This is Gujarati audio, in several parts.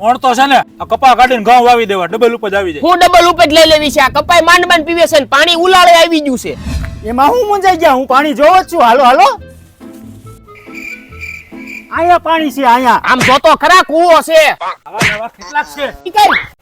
ઓણ તો છે ને આ કપા કાઢીને ઘઉં વાવી દેવા ડબલ ઉપજ આવી જાય. હું ડબલ ઉપજ લઈ લેવી છે. આ કપાઈ માંડ માંડ પીવે છે ને પાણી ઉલાળે આવી ગયું છે. એમાં હું મુંજાઈ ગયા હું પાણી જોવો જ છું. હાલો હાલો. અહીંયા પાણી છે આયા. આમ જોતો ખરા કૂવો છે?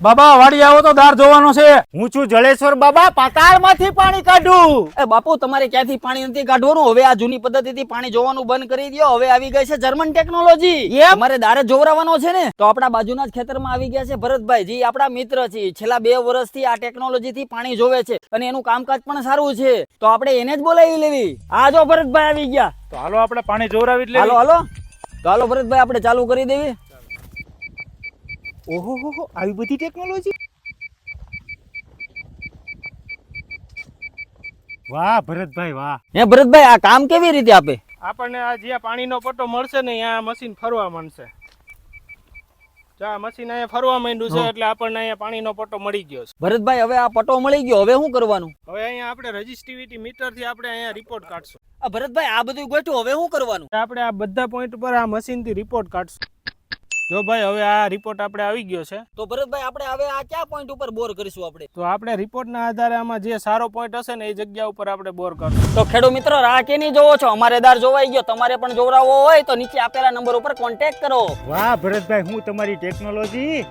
બાબા વાડી આવો તો દાર જોવાનો છે. હું છું જળેશ્વર બાબા પાતાળમાંથી પાણી કાઢું. એ બાપુ તમારે ક્યાંથી પાણી નથી કાઢવાનું? હવે આ જૂની પદ્ધતિથી પાણી જોવાનું બંધ કરી દો હવે આવી ગઈ છે જર્મન ટેકનોલોજી અમારે દારે જોવરાવાનો છે ને? તો આપણા બાજુના જ ખેતરમાં આવી ગયા છે ભરતભાઈ. જી આપણા મિત્ર છે. છેલ્લા બે વર્ષથી આ ટેકનોલોજી થી પાણી જોવે છે અને એનું કામકાજ પણ સારું છે. તો આપણે એને જ બોલાવી લેવી. આ જો ભરતભાઈ આવી ગયા. તો હાલો આપણે પાણી જોવરાવી હાલો હાલો. તો હાલો ભરતભાઈ આપણે ચાલુ કરી દેવી. ઓહો હો હો આવી બધી ટેકનોલોજી? વાહ ભરતભાઈ વાહ. હે ભરતભાઈ આ કામ કેવી રીતે આપે? આપણને આ જ્યાં પાણીનો પટ્ટો મળશે ને ત્યાં મશીન ફરવા માંડશે. મશીન અહીંયા ફરવા માંડ્યું છે એટલે આપણને અહીંયા પાણીનો પટ્ટો મળી ગયો છે. ભરતભાઈ હવે આ પટો મળી ગયો. હવે શું કરવાનું? હવે અહીંયા આપણે રજિસ્ટિવિટી મીટરથી આપણે અહીંયા રિપોર્ટ કાઢશું. આ ભરતભાઈ આ બધું ગોઠવું. હવે શું કરવાનું? આપણે આ બધા પોઈન્ટ પર આ મશીનથી રિપોર્ટ કાઢશું. જો ભાઈ હવે આ રિપોર્ટ આપણે આવી ગયો છે. તો ભરતભાઈ આપણે હવે આ કયા પોઈન્ટ ઉપર બોર કરીશું આપણે? તો આપણે રિપોર્ટના આધારે આમાં જે સારો પોઈન્ટ હશે ને એ જગ્યા ઉપર આપણે બોર કરશું. તો ખેડૂત મિત્રો આ કેની જોવો છો? અમારે દાર જોવાઈ ગયો. તમારે પણ જોવરાવો હોય તો નીચે આપેલા નંબર ઉપર કોન્ટેક્ટ કરો. વાહ ભરતભાઈ હું તમારી ટેકનોલોજી